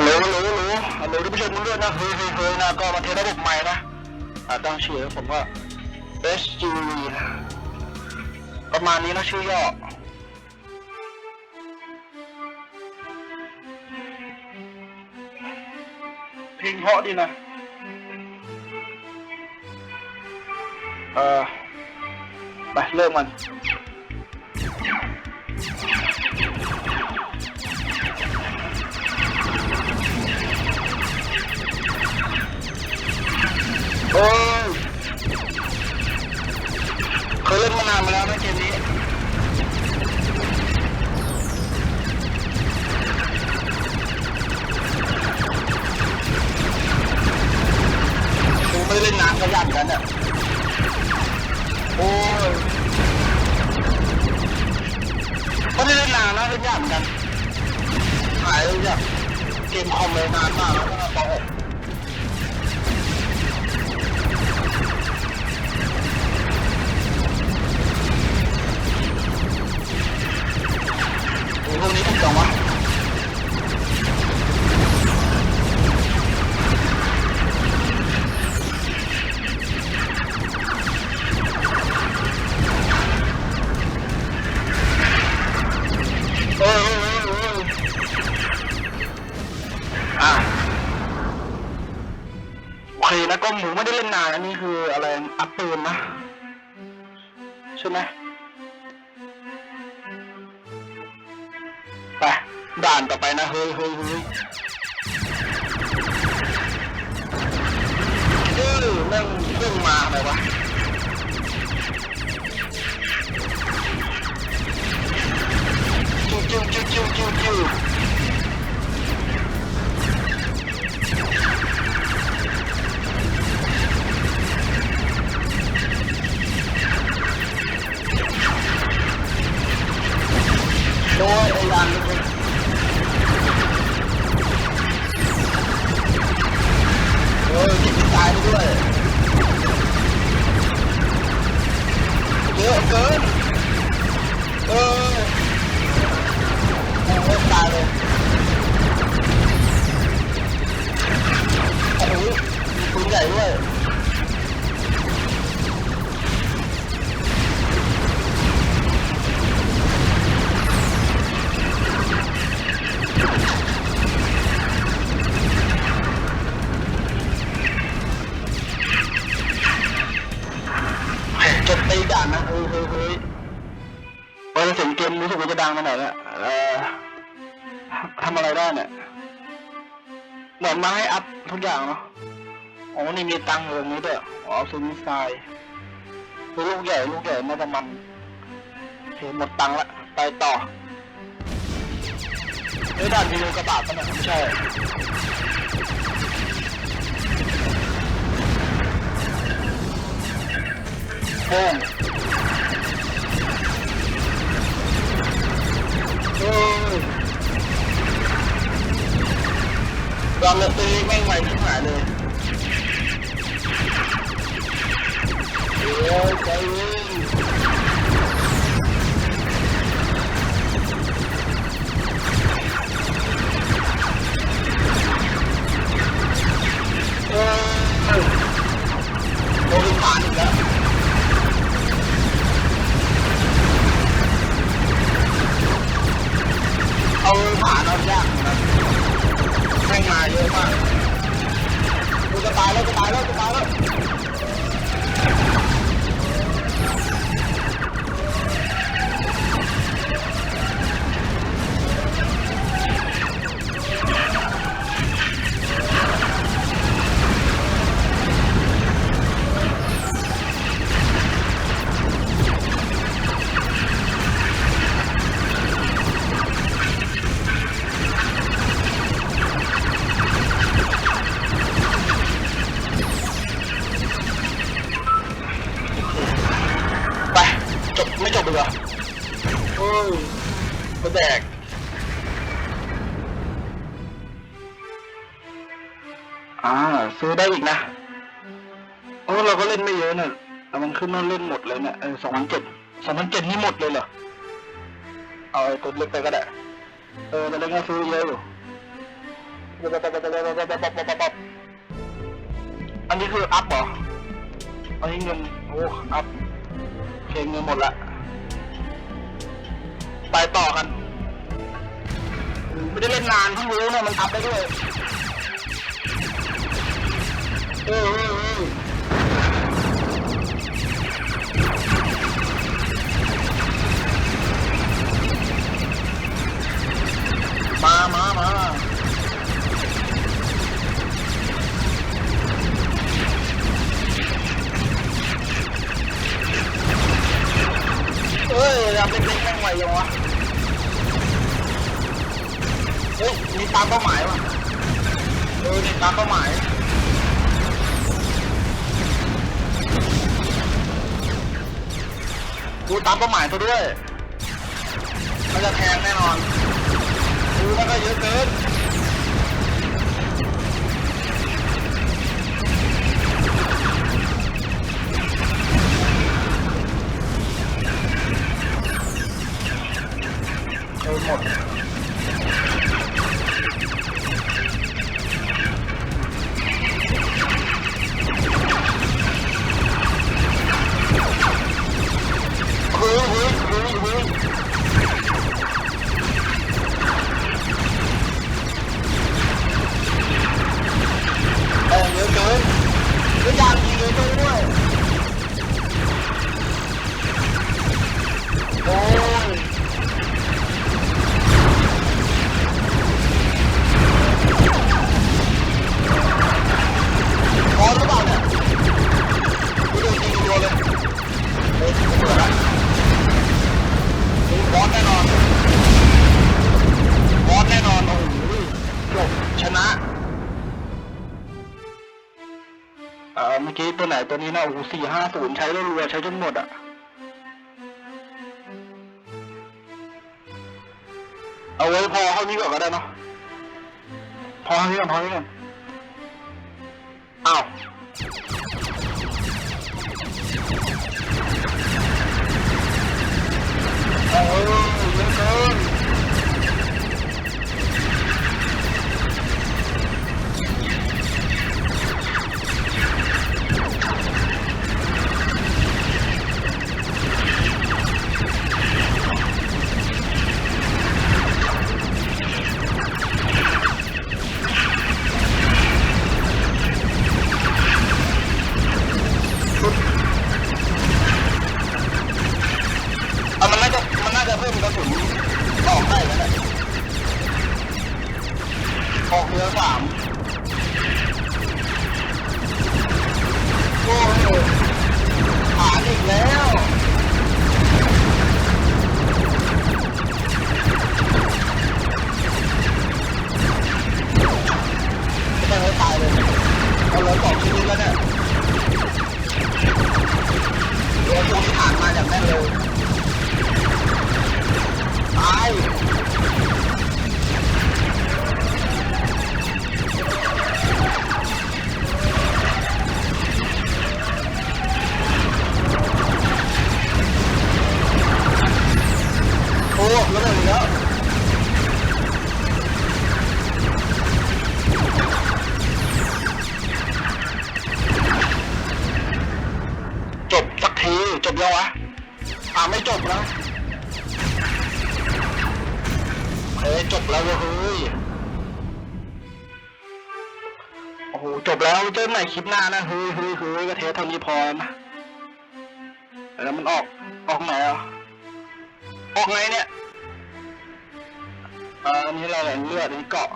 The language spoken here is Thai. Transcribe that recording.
ฮัลโหลฮัลโหลฮัลโหลฮัลโหลท่านผู้ชมทุกท่านนะเฮ้ยเฮ้ยเฮ้ยนะก็มาเทสระบบใหม่นะอ่าตั้งชื่อให้ผมว่า SUV นะประมาณนี้นะชื่อย่อเพลงเพราะดีนะเออไปเริ่มมัน ก็ยากกันเนี่ยโอ้ยไม่ได้เล่นนานนะเล่นยากเหมือนกันหายเลยจากเกมคอมเลยนานมากแล้วตั้งแต่ป .6 โอเคนะก็หมูไม่ได้เล่นนานอันนี้คืออะไรอัพปืนนะใช่ไหมไปด่านต่อไปนะเฮ้ยเฮ้ยเฮ้ยเออแม่งเพิ่งมาอะไรวะจิ้วจิ้วจิ้วจิ้วจิ้วจิ้ว เสียงเกมรู้สึกว่าจะดังมาหน่อยเนี่ยเออทำอะไรได้เนี่ยเหมือนมาให้อัพทุกอย่างเนาะอ๋อนี่มีตังค์ตรงนี้ด้วยอ๋อซื้อมิสไซล์ซื้อลูกใหญ่ลูกใหญ่น่าจะมันโอเคหมดตังค์ละไปต่อเฮ้ยด่านมีโลกระบาดปะเนี่ยไม่ใช่โป้ง ลองเลยตีแม่งไวที่หายเลยเดี๋ยวใจเย็นเอ้ยโดนผ่านอีกแล้ว ผ่านเอายากนะแม่งมาเยอะมากกูจะตายแล้วจะตายแล้วจะตายแล้ว แดกอ่าซื้อได้อีกนะโอ้เราก็เล่นไม่เยอะเนี่ยแต่มันขึ้นว่าเล่นหมดเลยเนี่ยเออสองพันเจ็ดสองพันเจ็ดนี่หมดเลยเหรอ เอาไอ้ตัวเล็กไปก็ได้ เออแต่เล็กก็ซื้อเยอะอยู่อันนี้คืออัพเหรอ อันนี้เงินโอ้อัพเพลงเงินหมดละ ไปต่อกัน ไม่ได้เล่นนานเพิ่งรู้เนี่ยมันอัพได้ด้วยเออเออเออมามามาเอ้ยเราเป็นเล็กแม่งไวยังวะ เฮ้ยมีตามเป้าหมายว่ะเออนี่ตามเป้าหมายดูตามเป้าหมายตัวด้วยมันจะแทงแน่นอนดูมันก็เยอะเกินเออหมด มื่อกี้ตัวไหนตัวนี้นะโอ้โหสี่ห้าศูนย์ใช้รัวๆใช้จนหมดอะเอาไว้พอเท่านี้ก่อนก็ได้เนาะพอเท่านี้ก่อนพอเท่านี้ก่อนอ้าว เรือสามโอ้โหผ่านอีกแล้วไม่ต้องให้ตายเลยเอาเลยสองชีวิตแล้วเนี่ยเรือพวกที่ผ่านมาอย่างแน่นเลยตาย จบยังวะอ่าไม่จบแล้วเฮ้ยจบแล้วเว้ยเฮ้ยโอ้โหจบแล้วเจอกันใหม่คลิปหน้านะเฮ้ยเฮ้ยเฮ้ยก็เทสเท่านี้พอนะแล้วมันออกออกไหนอะออกไงเนี่ยอันนี้อะไรเนี่ยเลือดอันนี้เกาะ